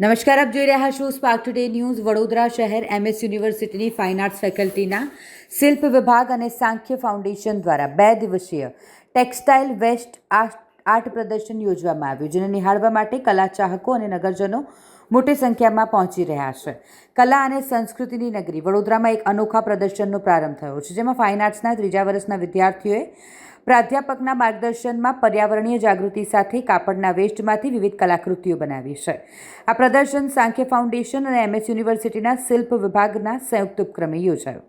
નમસ્કાર, આપ જોઈ રહ્યા છો સ્પાર્ક ટુડે ન્યૂઝ વડોદરા શહેર એમએસ યુનિવર્સિટીની ફાઇન આર્ટ્સ ફેકલ્ટીના શિલ્પ વિભાગ અને સાંખ્ય ફાઉન્ડેશન દ્વારા બે દિવસીય ટેક્સટાઇલ વેસ્ટ આર્ટ પ્રદર્શન યોજવામાં આવ્યું, જેને નિહાળવા માટે કલા ચાહકો અને નગરજનો મોટી સંખ્યામાં પહોંચી રહ્યા છે. કલા અને સંસ્કૃતિની નગરી વડોદરામાં એક અનોખા પ્રદર્શનનો પ્રારંભ થયો છે, જેમાં ફાઇન આર્ટ્સના ત્રીજા વર્ષના વિદ્યાર્થીઓએ પ્રાધ્યાપકના માર્ગદર્શનમાં પર્યાવરણીય જાગૃતિ સાથે કાપડના વેસ્ટમાંથી વિવિધ કલાકૃતિઓ બનાવી છે. આ પ્રદર્શન સાંખ્ય ફાઉન્ડેશન અને એમએસ યુનિવર્સિટીના શિલ્પ વિભાગના સંયુક્ત ઉપક્રમે યોજાયું.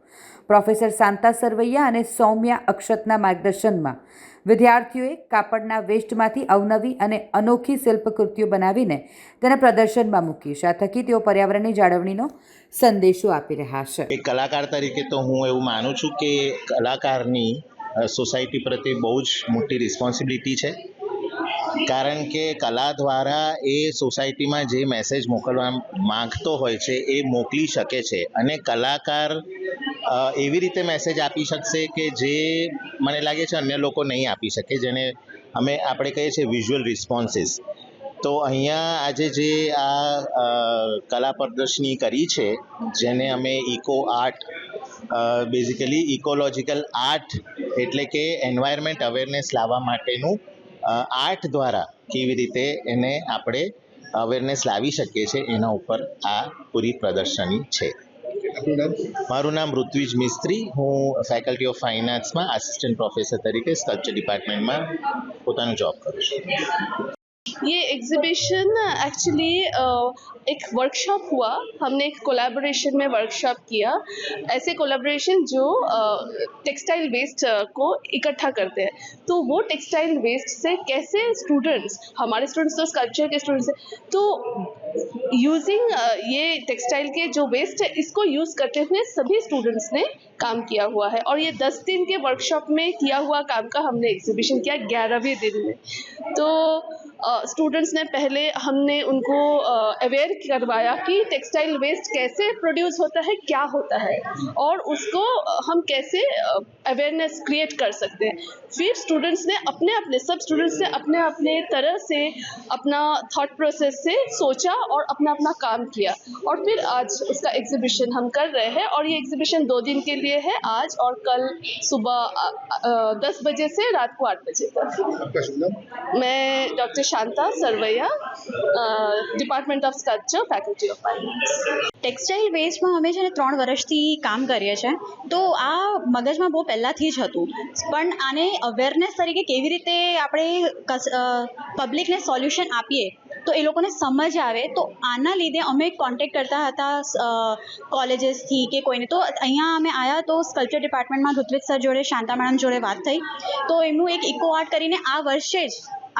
પ્રોફેસર શાંતા સરવૈયા અને સૌમ્યા અક્ષતના માર્ગદર્શનમાં વિદ્યાર્થીઓએ કાપડના વેસ્ટમાંથી અવનવી અને અનોખી શિલ્પકૃતિઓ બનાવીને તેને પ્રદર્શનમાં મૂકી છે. આ થકી તેઓ પર્યાવરણની જાળવણીનો સંદેશો આપી રહ્યા છે. એક કલાકાર તરીકે તો હું એવું માનું છું કે કલાકારની સોસાયટી પ્રત્યે બહુ જ મોટી રિસ્પોન્સિબિલિટી છે. કારણ કે કલા દ્વારા એ સોસાયટીમાં જે મેસેજ મોકલવા માંગતો હોય છે, એ મોકલી શકે છે. અને કલાકાર એવી રીતે મેસેજ આપી શકશે કે જે મને લાગે છે અન્ય લોકો નહીં આપી શકે, જેને અમે આપણે કહીએ છીએ વિઝ્યુઅલ રિસ્પોન્સીસ તો અહીંયા આજે જે આ કલા પ્રદર્શની કરી છે, જેને અમે eco art basically ecological art એટલે કે એન્વાયરમેન્ટ અવેરનેસ લાવવા માટેનું આર્ટ દ્વારા કેવી રીતે એને આપણે અવેરનેસ લાવી શકીએ છીએ એના ઉપર આ પૂરી પ્રદર્શની છે. મારું નામ ઋત્વિજ મિસ્ત્રી. હું ફેકલ્ટી ઓફ ફાઇનાન્સમાં આસિસ્ટન્ટ પ્રોફેસર તરીકે સ્કલ્પચર ડિપાર્ટમેન્ટમાં પોતાનું જોબ કરું છું. ये एग्जीबिशन एक्चुअली एक वर्कशॉप हुआ। हमने एक कोलैबोरेशन में वर्कशॉप किया। ऐसे कोलैबोरेशन जो टेक्सटाइल वेस्ट को इकट्ठा करते हैं। तो वो टेक्सटाइल वेस्ट से कैसे स्टूडेंट्स हमारे स्टूडेंट्स तो स्कल्पचर के स्टूडेंट्स हैं। तो यूजिंग ये टेक्सटाइल के जो वेस्ट है, इसको यूज़ करते हुए सभी स्टूडेंट्स ने काम किया हुआ है। और ये दस दिन के वर्कशॉप में किया हुआ काम का हमने एग्जीबिशन किया ग्यारहवें दिन में। तो स्टूडेंट्स ने पहले हमने उनको अवेयर करवाया कि टेक्सटाइल वेस्ट कैसे प्रोड्यूस होता है क्या होता है और उसको हम कैसे अवेयरनेस क्रिएट कर सकते हैं। फिर स्टूडेंट्स ने अपने अपने सब स्टूडेंट्स ने अपने अपने तरह से अपना थॉट प्रोसेस से सोचा और अपना अपना काम किया। और फिर आज उसका एग्जीबिशन हम कर रहे हैं और ये एग्जीबिशन दो दिन के लिए है आज और कल सुबह दस बजे से रात को आठ बजे तक। मैं doctor Shanta Sarvaiya, uh, department of of Sculpture, Faculty textile વેસ્ટમાં અમે છે ને ત્રણ વર્ષથી કામ કરીએ છીએ. તો આ મગજમાં બહુ પહેલાંથી જ હતું. પણ આને અવેરનેસ તરીકે કેવી રીતે આપણે પબ્લિકને સોલ્યુશન આપીએ તો એ લોકોને સમજ આવે. તો આના લીધે અમે કોન્ટેક્ટ કરતા હતા કોલેજીસથી કે કોઈને. તો અહીંયા અમે આવ્યા તો સ્કલ્પચર ડિપાર્ટમેન્ટમાં ઋત્વિક સર જોડે શાંતા મેડમ જોડે વાત થઈ. તો એમનું એક ઇકો આર્ટ કરીને આ વર્ષે જ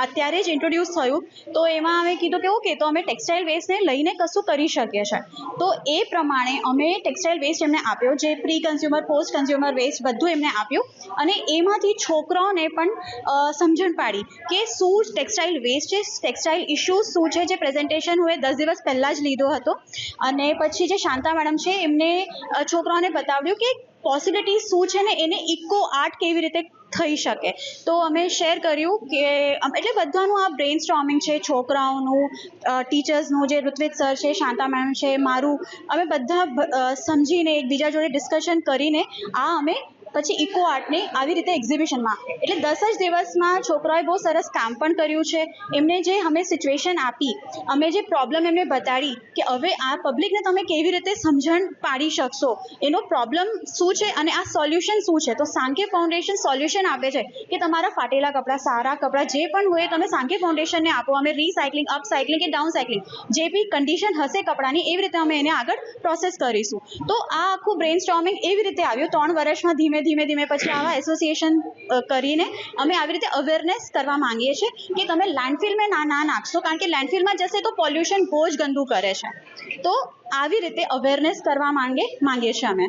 અત્યારે જ ઇન્ટ્રોડ્યુસ થયું. તો એમાં અમે કીધું કે ઓકે તો અમે ટેક્સટાઇલ વેસ્ટને લઈને કશું કરી શકીએ છીએ. તો એ પ્રમાણે અમે ટેક્સટાઇલ વેસ્ટ એમને આપ્યો, જે pre consumer post consumer waste બધું એમને આપ્યું. અને એમાંથી છોકરાઓને પણ સમજણ પાડી કે શું ટેક્સટાઇલ વેસ્ટ છે ટેક્સટાઇલ ઇશ્યુઝ શું છે, જે પ્રેઝન્ટેશન હું એ દસ દિવસ પહેલાં જ લીધો હતો. અને પછી જે શાંતા મેડમ છે એમને છોકરાઓને બતાવ્યું કે પોસિબિલિટી શું છે ને એને ઇકો આર્ટ કેવી રીતે થઈ શકે. તો અમે શેર કર્યું કે એટલે બધાનું આ બ્રેઇન સ્ટ્રોમિંગ છે, છોકરાઓનું ટીચર્સનું જે ઋત્વિક સર છે, શાંતા મેમ છે, મારું, અમે બધા સમજીને એકબીજા જોડે ડિસ્કશન કરીને આ અમે પછી ઇકો આર્ટની આવી રીતે એક્ઝિબિશનમાં એટલે દસ જ દિવસમાં છોકરાઓએ બહુ સરસ કામ પણ કર્યું છે. એમને જે અમે સિચ્યુએશન આપી, અમે જે પ્રોબ્લેમ એમને બતાડી કે હવે આ પબ્લિકને તમે કેવી રીતે સમજણ પાડી શકશો? એનો પ્રોબ્લેમ શું છે અને આ સોલ્યુશન શું છે? તો સાંકે ફાઉન્ડેશન સોલ્યુશન આપે છે કે તમારા ફાટેલા કપડાં, સારા કપડાં જે પણ હોય તમે સાંકે ફાઉન્ડેશનને આપો. અમે રીસાયકલિંગ અપસાયકલિંગ કે ડાઉન સાયકલિંગ જે બી કન્ડિશન હશે કપડાની, એવી રીતે અમે એને આગળ પ્રોસેસ કરીશું. તો આ આખું બ્રેન સ્ટોમિંગ એવી રીતે આવ્યું. ત્રણ વર્ષમાં ધીમે ધીમે ધીમે પછી આવા એસોસિએશન કરીને અમે આવી રીતે અવેરનેસ કરવા માંગીએ છીએ કે તમે લેન્ડફિલમાં ના ના નાખશો, કારણ કે લેન્ડફિલમાં જશે તો પોલ્યુશન બહુ જ ગંદુ કરે છે. તો આવી રીતે અવેરનેસ કરવા માંગે, માંગીએ છીએ અમે.